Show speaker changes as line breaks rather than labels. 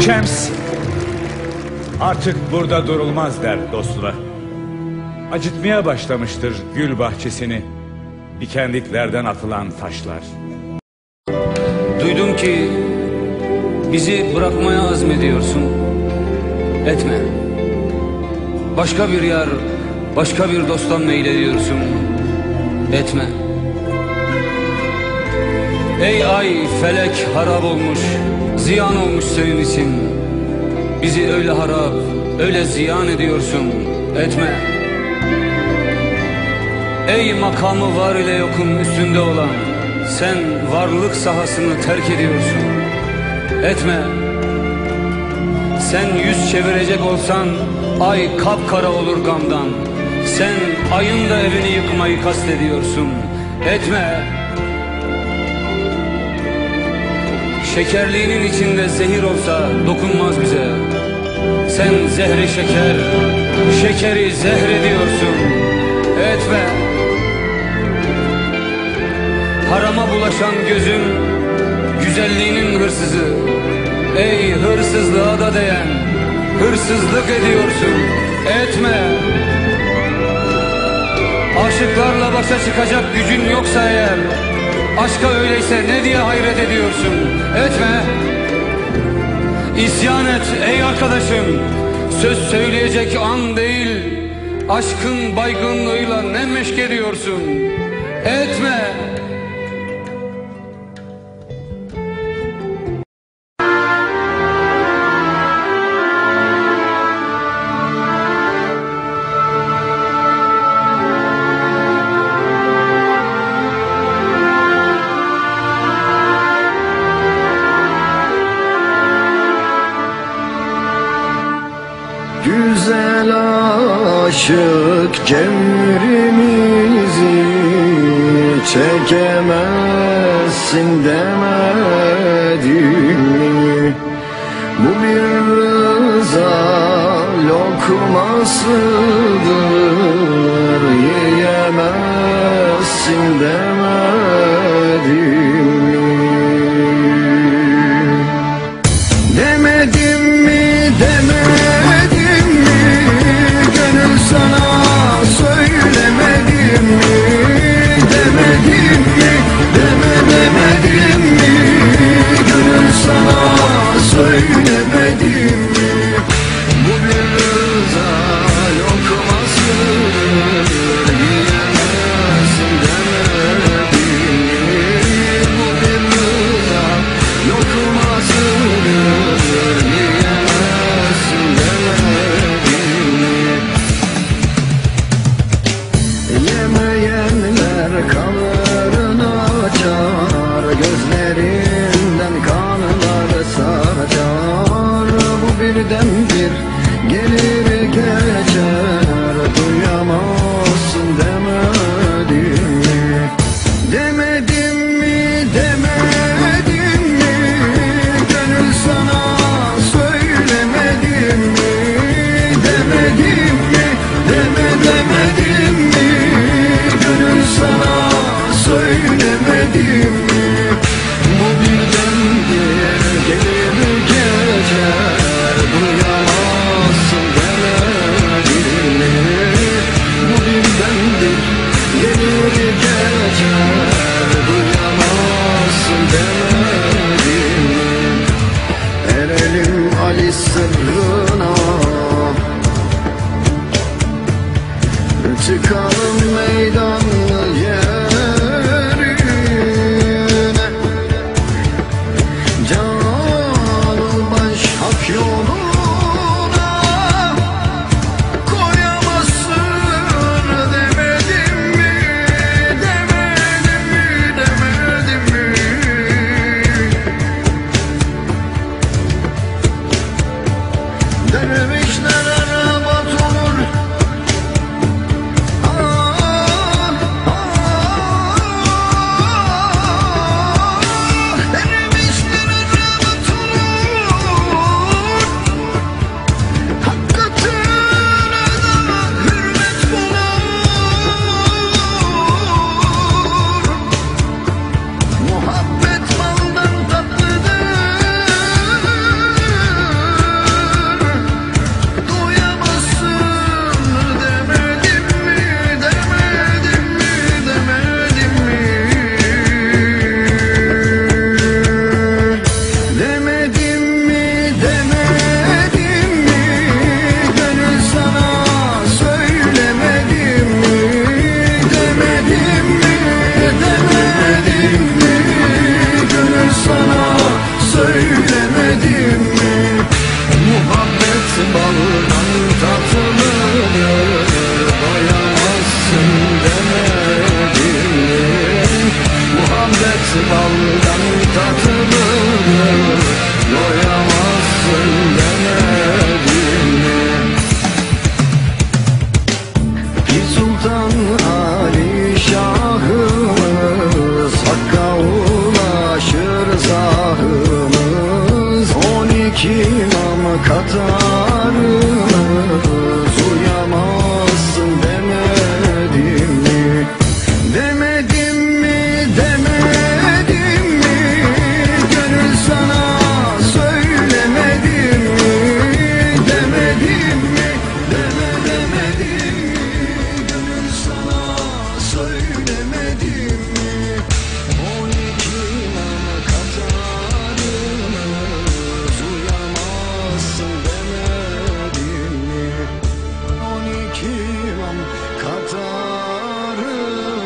Şems artık burada durulmaz der dostuna. Acıtmaya başlamıştır gül bahçesini dikenliklerden atılan taşlar.
Duydum ki bizi bırakmaya azmediyorsun. Etme. Başka bir yar, başka bir dosttan meylediyorsun. Etme. Ey ay felek harap olmuş, ziyan olmuş senin için. Bizi öyle harap, öyle ziyan ediyorsun. Etme. Ey makamı var ile yokun üstünde olan, sen varlık sahasını terk ediyorsun. Etme. Sen yüz çevirecek olsan ay kapkara olur gamdan. Sen ayın da evini yıkmayı kastediyorsun. Etme. Şekerliğinin içinde zehir olsa dokunmaz bize. Sen zehri şeker, şekeri zehrediyorsun. Etme. Harama bulaşan gözün güzelliğinin hırsızı. Ey hırsızlığa da değen, hırsızlık ediyorsun. Etme. Aşıklarla başa çıkacak gücün yoksa eğer, aşka öyleyse ne diye hayret ediyorsun? Etme. İsyan et ey arkadaşım. Söz söyleyecek an değil, aşkın baygınlığıyla ne meşk ediyorsun? Etme.
Aşık cemrimizi çekemezsin demedim? Bu bir rıza lokmasıdır let it Duyamazsın demedim mi Erelim Ali sırrına. Çıkalım meydan ki ama katarım. ömrüm